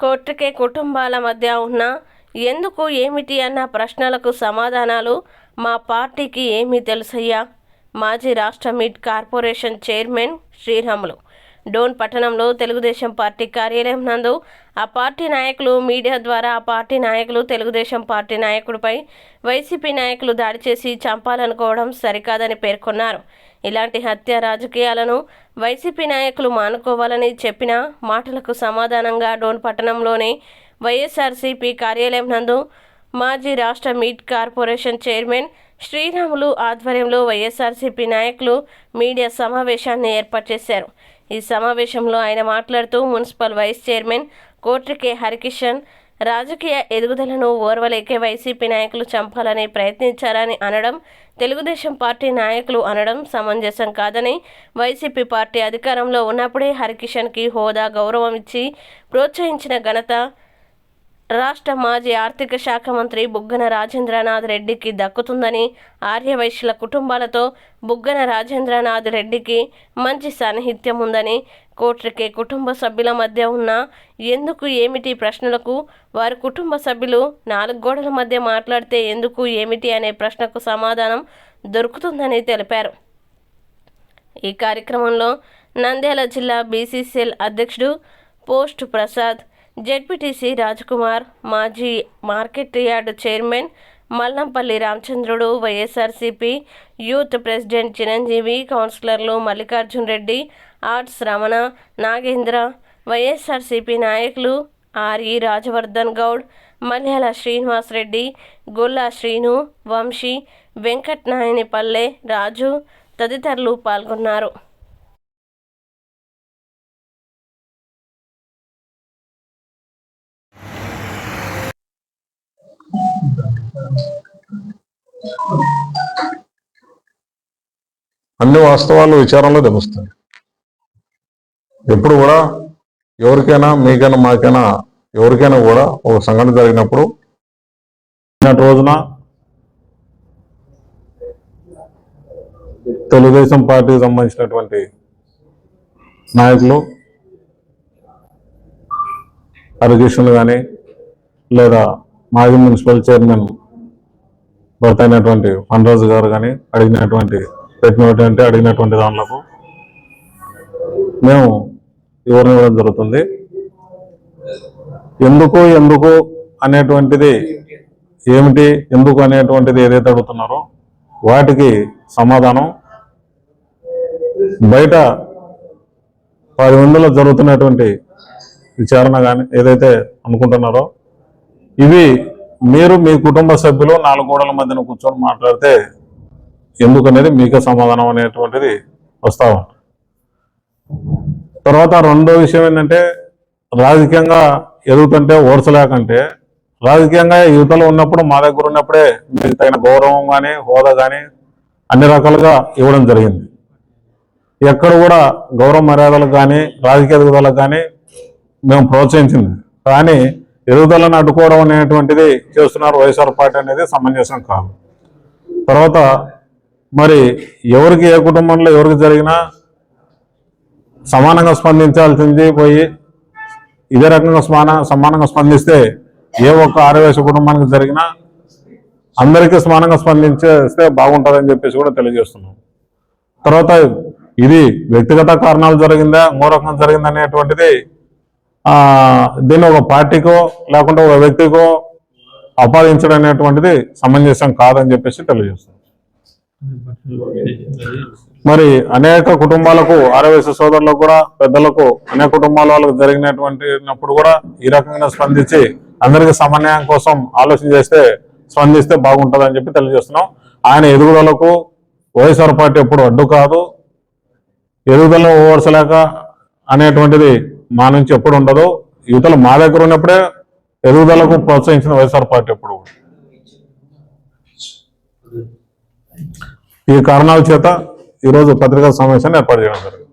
కోట్రికే కుటుంబాల మధ్య ఉన్న ఎందుకు ఏమిటి అన్న ప్రశ్నలకు సమాధానాలు మా పార్టీకి ఏమీ తెలుసయ్యా? మాజీ రాష్ట్ర mid corporation chairman Sriramulu. Dhone పట్టణంలో తెలుగుదేశం పార్టీ కార్యాలయం నందు ఆ పార్టీ నాయకులు మీడియా ద్వారా ఆ పార్టీ నాయకులు తెలుగుదేశం పార్టీ నాయకుడిపై వైసీపీ నాయకులు దాడి చేసి చంపాలనుకోవడం సరికాదని పేర్కొన్నారు. ఇలాంటి హత్య రాజకీయాలను వైసీపీ నాయకులు మానుకోవాలని చెప్పిన మాటలకు సమాధానంగా డోన్ పట్టణంలోని వైఎస్ఆర్సీపీ కార్యాలయం నందు మాజీ రాష్ట్ర మీట్ కార్పొరేషన్ చైర్మన్ శ్రీరాములు ఆధ్వర్యంలో వైఎస్ఆర్సీపీ నాయకులు మీడియా సమావేశాన్ని ఏర్పాటు చేశారు. ఈ సమావేశంలో ఆయన మాట్లాడుతూ municipal vice chairman Kotrike Harikishan రాజకీయ ఎదుగుదలను ఓర్వలేకే వైసీపీ నాయకులు చంపాలని ప్రయత్నించారని అనడం తెలుగుదేశం పార్టీ నాయకులు అనడం సమంజసం కాదని వైసీపీ పార్టీ అధికారంలో ఉన్నప్పుడే హరికిషన్కి హోదా గౌరవం ఇచ్చి ప్రోత్సహించిన ఘనత రాష్ట్ర మాజీ ఆర్థిక శాఖ మంత్రి బుగ్గన రాజేంద్రనాథ్ రెడ్డికి దక్కుతుందని ఆర్యవైశ్యుల కుటుంబాలతో బుగ్గన రాజేంద్రనాథ్ రెడ్డికి మంచి సాన్నిహిత్యం ఉందని కోట్రికే కుటుంబ సభ్యుల మధ్య ఉన్న ఎందుకు ఏమిటి ప్రశ్నలకు వారి కుటుంబ సభ్యులు నాలుగు గోడల మధ్య మాట్లాడితే ఎందుకు ఏమిటి అనే ప్రశ్నకు సమాధానం దొరుకుతుందని తెలిపారు. ఈ కార్యక్రమంలో నంద్యాల జిల్లా బీసీసీఎల్ అధ్యక్షుడు పోస్ట్ ప్రసాద్ జెడ్పీటీసీ రాజ్కుమార్ మాజీ మార్కెట్ యార్డ్ చైర్మన్ మల్లంపల్లి రామచంద్రుడు వైఎస్ఆర్సీపీ యూత్ ప్రెసిడెంట్ చిరంజీవి కౌన్సిలర్లు మల్లికార్జున్ రెడ్డి ఆర్ట్స్ రమణ నాగేంద్ర వైఎస్ఆర్సీపీ నాయకులు ఆర్ఈ రాజవర్ధన్ గౌడ్ మల్యాల శ్రీనివాస్ రెడ్డి గొల్లా శ్రీను వంశీ వెంకట్ నాయనిపల్లె రాజు తదితరులు పాల్గొన్నారు. అన్ని వాస్తవాలు విచారంలో తెలుస్తాయి. ఎప్పుడు కూడా ఎవరికైనా మీకైనా మాకైనా ఎవరికైనా కూడా ఒక సంఘటన జరిగినప్పుడు రోజున తెలుగుదేశం పార్టీకి సంబంధించినటువంటి నాయకులు హరికృష్ణులు కానీ లేదా మాజీ మున్సిపల్ చైర్మన్ భర్త అయినటువంటి ఫణరాజు గారు కానీ అడిగినటువంటి పెట్టినటువంటి అడిగినటువంటి దానిలకు మేము వివరణ ఇవ్వడం జరుగుతుంది. ఎందుకు ఎందుకు అనేటువంటిది ఏమిటి ఎందుకు అనేటువంటిది ఏదైతే అడుగుతున్నారో వాటికి సమాధానం బయట పది మందిలో జరుగుతున్నటువంటి విచారణ కానీ ఏదైతే అనుకుంటున్నారో ఇవి మీరు మీ కుటుంబ సభ్యులు నాలుగు గోడల మధ్యన కూర్చొని మాట్లాడితే ఎందుకనేది మీకే సమాధానం అనేటువంటిది వస్తా తర్వాత రెండో విషయం ఏంటంటే రాజకీయంగా ఎదుగుతుంటే ఓడ్చలేకంటే రాజకీయంగా యువతలో ఉన్నప్పుడు మా దగ్గర ఉన్నప్పుడే మీకు తగిన గౌరవం కానీ హోదా కానీ అన్ని రకాలుగా ఇవ్వడం జరిగింది. ఎక్కడ కూడా గౌరవ మర్యాదలకు కానీ రాజకీయ ఎదుగుదలకు కానీ మేము ప్రోత్సహించింది. కానీ ఎదుగుదలను అడ్డుకోవడం అనేటువంటిది చేస్తున్నారు. వైఎస్ఆర్ పార్టీ అనేది సమంజసం కాదు. తర్వాత మరి ఎవరికి ఏ కుటుంబంలో ఎవరికి జరిగినా సమానంగా స్పందించాల్సింది పోయి ఇదే రకంగా సమాన సమానంగా స్పందిస్తే ఏ ఒక్క ఆరవేశ కుటుంబానికి జరిగినా అందరికీ సమానంగా స్పందించేస్తే బాగుంటుందని చెప్పేసి కూడా తెలియజేస్తున్నాం. తర్వాత ఇది వ్యక్తిగత కారణాలు జరిగిందా ఇంకో జరిగిందనేటువంటిది దీన్ని ఒక పార్టీకో లేకుంటే ఒక వ్యక్తికో ఆపాదించడం అనేటువంటిది సమంజసం కాదని చెప్పేసి తెలియజేస్తుంది మరి అనేక కుటుంబాలకు ఆరవేశ సోదరులకు కూడా పెద్దలకు అనేక కుటుంబాల వాళ్ళకు జరిగినటువంటినప్పుడు కూడా ఈ రకంగా స్పందించి అందరికీ సమన్వయం కోసం ఆలోచన చేస్తే స్పందిస్తే బాగుంటుందని చెప్పి తెలియజేస్తున్నాం. ఆయన ఎదుగుదలకు వైఎస్ఆర్ పార్టీ ఎప్పుడు అడ్డు కాదు. ఎదుగుదల ఓవర్సలేక అనేటువంటిది మా నుంచి ఎప్పుడు ఉండదు యువతలు మా దగ్గర ఉన్నప్పుడే ఎదుగుదలకు ప్రోత్సహించిన వైఎస్ఆర్ పార్టీ ఎప్పుడు ఈ కారణాల చేత ఈరోజు పత్రికా సమావేశాన్ని ఏర్పాటు చేయడం జరిగింది.